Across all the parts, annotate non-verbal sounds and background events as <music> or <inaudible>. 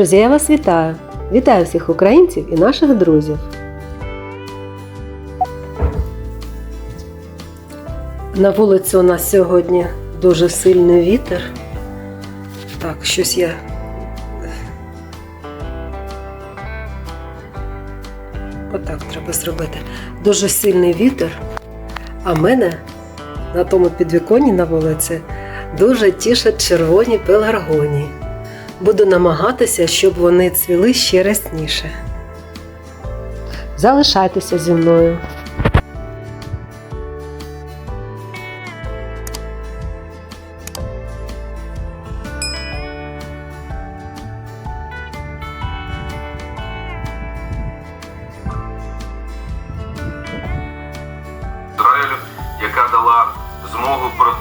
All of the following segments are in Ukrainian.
Друзі, я вас вітаю! Вітаю всіх українців і наших друзів. На вулиці у нас сьогодні дуже сильний вітер. Так, щось я. Отак треба зробити. Дуже сильний вітер. А мене на тому підвіконні на вулиці дуже тішать червоні пеларгонії. Буду намагатися, щоб вони цвіли ще рясніше. Залишайтеся зі мною. Ізраїлю, яка дала змогу про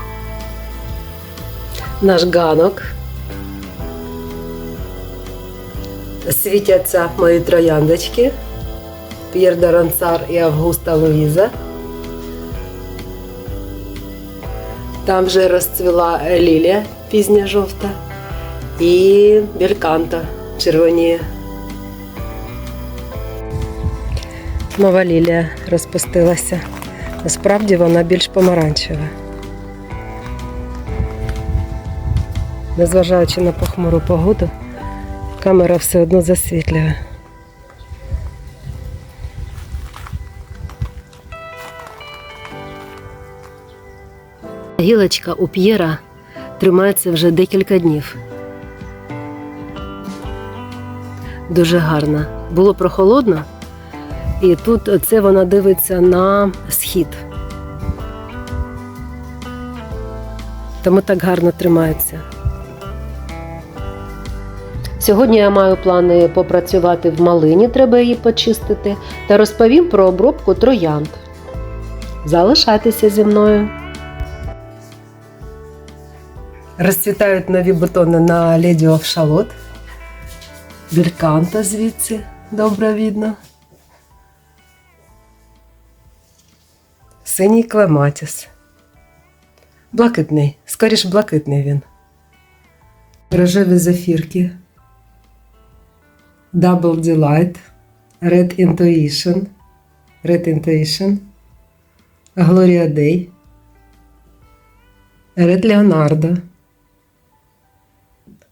Наш ганок. Світяться мої трояндочки. П'єр Дарансар і Августа Луїза. Там вже розцвіла лілія пізня жовта і бельканта червоніє. Нова лілія розпустилася. Насправді вона більш помаранчева. Незважаючи на похмуру погоду, камера все одно засвітлює. Гілочка у П'єра тримається вже декілька днів. Дуже гарна. Було прохолодно, і тут це вона дивиться на схід. Тому так гарно тримається. Сьогодні я маю плани попрацювати в малині, треба її почистити, та розповім про обробку троянд. Залишайтеся зі мною. Розцвітають нові бутони на леді Овшалот. Більканта звідси добре видно. Синій клематіс. Блакитний, скоріш блакитний він. Рожеві зефірки. Double Delight, Red Intuition, Red Intuition, Gloria Day, Red Leonardo,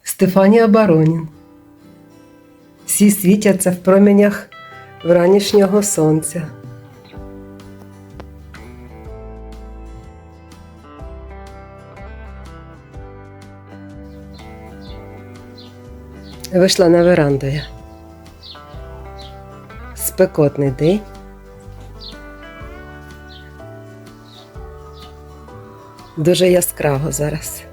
Стефанія Баронін. Всі світяться в променях вранішнього сонця. Вийшла на веранду я. Спекотний день. Дуже яскраво зараз.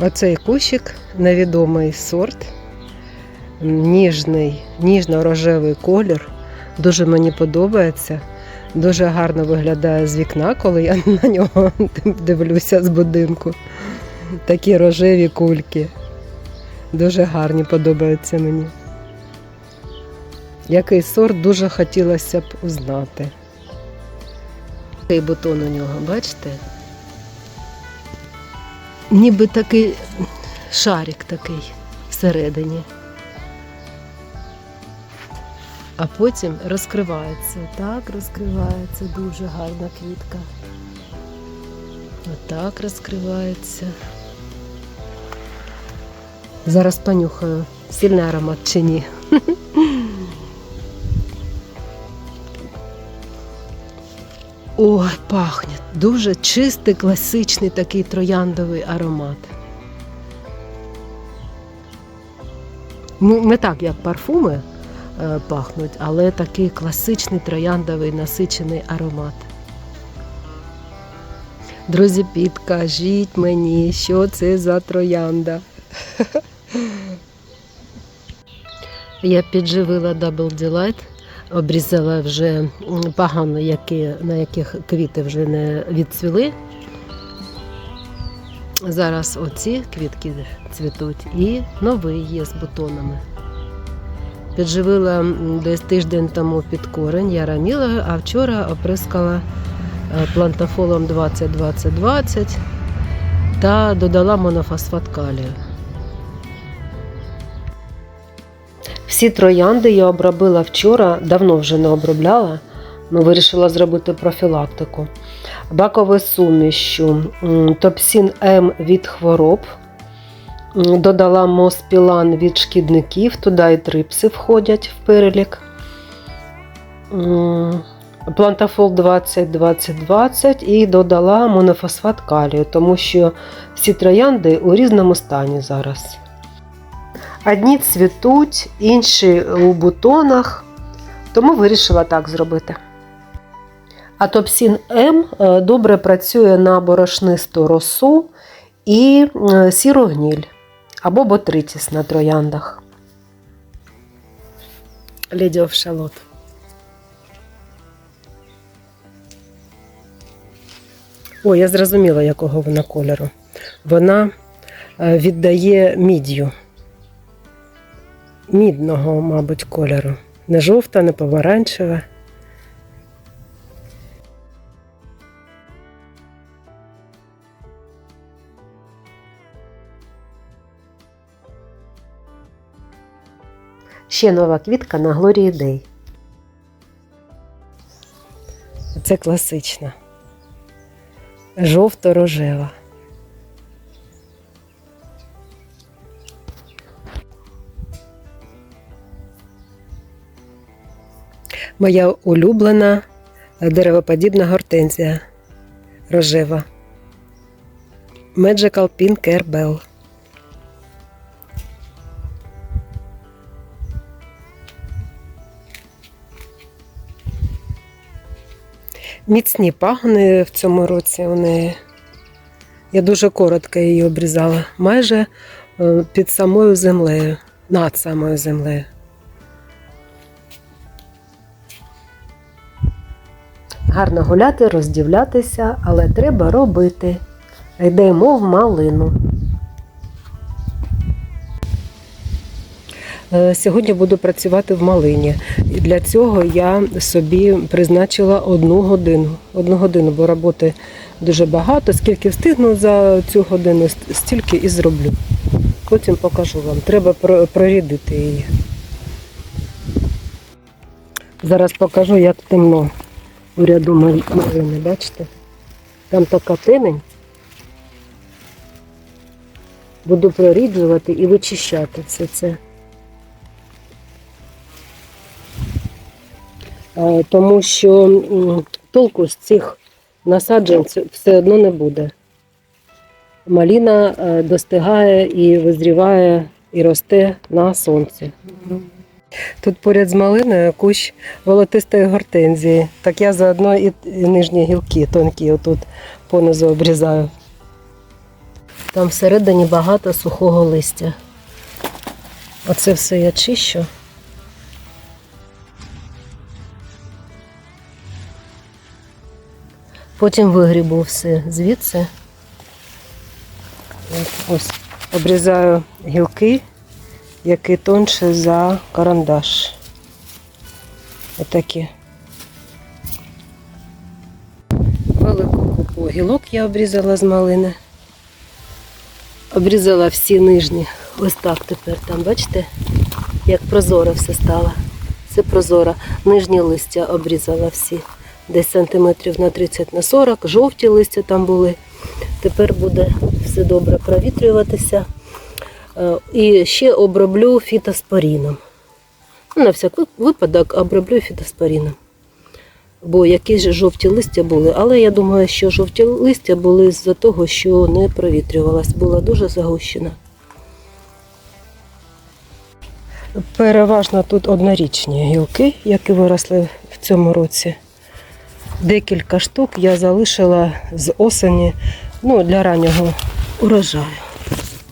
Оцей кущик невідомий сорт, ніжний, ніжно-рожевий колір. Дуже мені подобається. Дуже гарно виглядає з вікна, коли я <laughs> на нього дивлюся з будинку. Такі рожеві кульки. Дуже гарні подобаються мені. Який сорт дуже хотілося б узнати. Цей бутон у нього, бачите? Ніби такий шарик такий всередині. А потім розкривається. Так розкривається дуже гарна квітка. Отак розкривається. Зараз понюхаю, сильний аромат чи ні. <laughs> Ой, пахне. Дуже чистий, класичний такий трояндовий аромат. Ну, не так, як парфуми е, пахнуть, але такий класичний трояндовий насичений аромат. Друзі, підкажіть мені, що це за троянда. <laughs> Я підживила Double Delight, обрізала вже погано, які, на яких квіти вже не відцвіли. Зараз оці квітки цвітуть і новий є з бутонами. Підживила десь тиждень тому під корень яраміла, а вчора оприскала е, плантафолом 20-20-20 та додала монофосфат калію. Всі троянди я обробила вчора, давно вже не обробляла, але вирішила зробити профілактику. Баковою сумішю м, топсін М від хвороб. Додала моспілан від шкідників, туди і трипси входять в перелік. Плантафол 20-20-20 і додала монофосфат калію, тому що всі троянди у різному стані зараз. Одні цвітуть, інші у бутонах, тому вирішила так зробити. А топсін М е, добре працює на борошнисту росу і е, сіру гніль або ботритіс на трояндах. Леді оф Шалот. О, я зрозуміла, якого вона кольору. Вона е, віддає мідію. Мідного, мабуть, кольору. Не жовта, не помаранчева. Ще нова квітка на Глорії Дей. Це класична. Жовто-рожева. Моя улюблена деревоподібна гортензія рожева. Magical Pink Air Bell. Міцні пагони в цьому році у. Я дуже коротко її обрізала, майже е, під самою землею, над самою землею. Гарно гуляти, роздивлятися, але треба робити. Йдемо в малину. Е, Сьогодні буду працювати в малині. І для цього я собі призначила одну годину. Одну годину, бо роботи дуже багато. Скільки встигну за цю годину, стільки і зроблю. Потім покажу вам. Треба про- прорідити її. Зараз покажу, як темно у ряду малини, бачите? Там така темень. Буду проріджувати і вичищати все це. Тому що толку з цих насаджень все одно не буде. Маліна е, достигає і визріває і росте на сонці. Тут поряд з малиною кущ волотистої гортензії. Так я заодно і нижні гілки тонкі отут понизу обрізаю. Там всередині багато сухого листя. Оце все я чищу. Потім вигрібу все звідси. Ось обрізаю гілки, які тонше за карандаш. Отакі. Велику купу гілок я обрізала з малини. Обрізала всі нижні. Ось так тепер там, бачите, як прозоро все стало. Це прозоро. Нижні листя обрізала всі. Десь сантиметрів на 30 на 40. Жовті листя там були. Тепер буде все добре провітрюватися. Е, І ще оброблю фітоспоріном. Ну, на всяк випадок оброблю фітоспоріном. Бо якісь жовті листя були, але я думаю, що жовті листя були з-за того, що не провітрювалась, була дуже загущена. Переважно тут однорічні гілки, які виросли в цьому році. Декілька штук я залишила з осені ну, для раннього урожаю.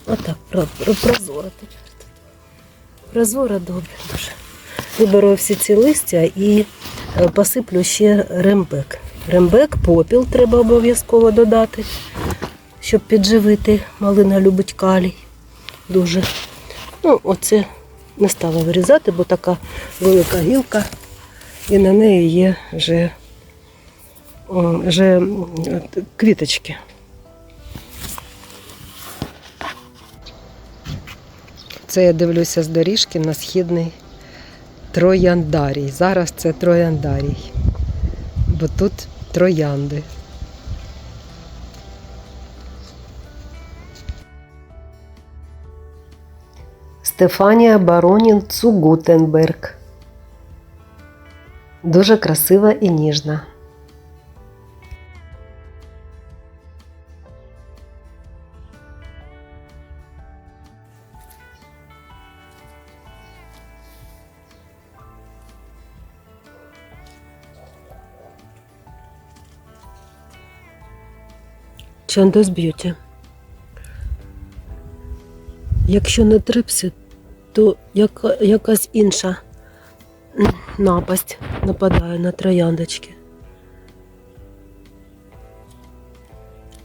Отак, про- про- прозоро тепер тут. Прозора добре дуже. Виберу всі ці листя і е, посиплю ще рембек. Рембек, попіл треба обов'язково додати, щоб підживити. Малина любить калій. Дуже. Ну, оце не стала вирізати, бо така велика гілка, і на неї є вже, вже квіточки. Це я дивлюся з доріжки на східний трояндарій. Зараз це трояндарій, бо тут троянди. Стефанія Баронін Цугутенберг. Дуже красива і ніжна. Чандос б'юті. Якщо не трипси, то яка, якась інша напасть нападає на трояндочки.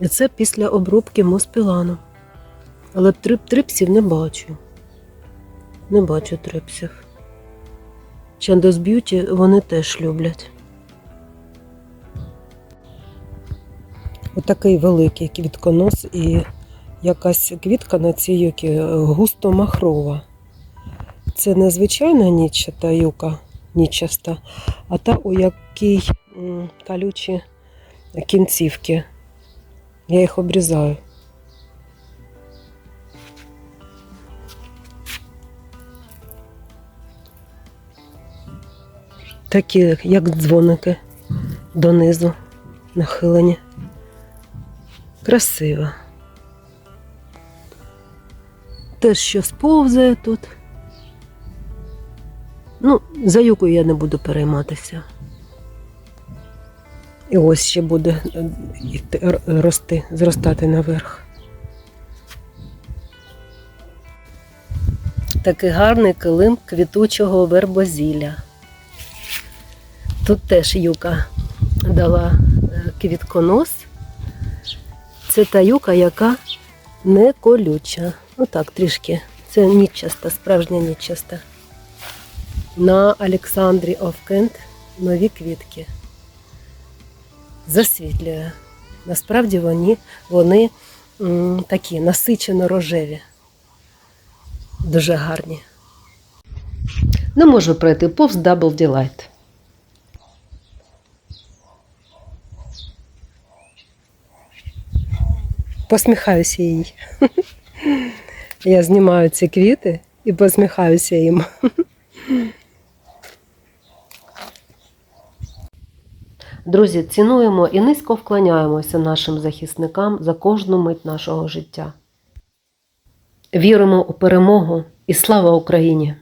І це після обробки моспіланом. Але трип трипсів не бачу. Не бачу трипсів. Чандос б'юті вони теж люблять. Отакий великий квітконос і якась квітка на цій юкі густо махрова. Це не звичайна нічата юка, нічаста, а та, у якій калючі кінцівки. Я їх обрізаю. Такі, як дзвоники, донизу нахилені. Красиво. Те, що сповзає тут. Ну, за юкою я не буду перейматися. І ось ще буде е, рости, зростати наверх. Такий гарний килим квітучого вербозілля. Тут теж юка дала е, квітконос. Це та юка, яка не колюча. Ну так, трішки. Це нічаста, справжня нічаста. На Олександрі Овкент нові квітки. Засвітлює. Насправді вони, вони м, такі насичено рожеві. Дуже гарні. Не можу пройти повз Double Delight. Посміхаюся їй. Я знімаю ці квіти і посміхаюся їм. Друзі, цінуємо і низько вклоняємося нашим захисникам за кожну мить нашого життя. Віримо у перемогу і слава Україні!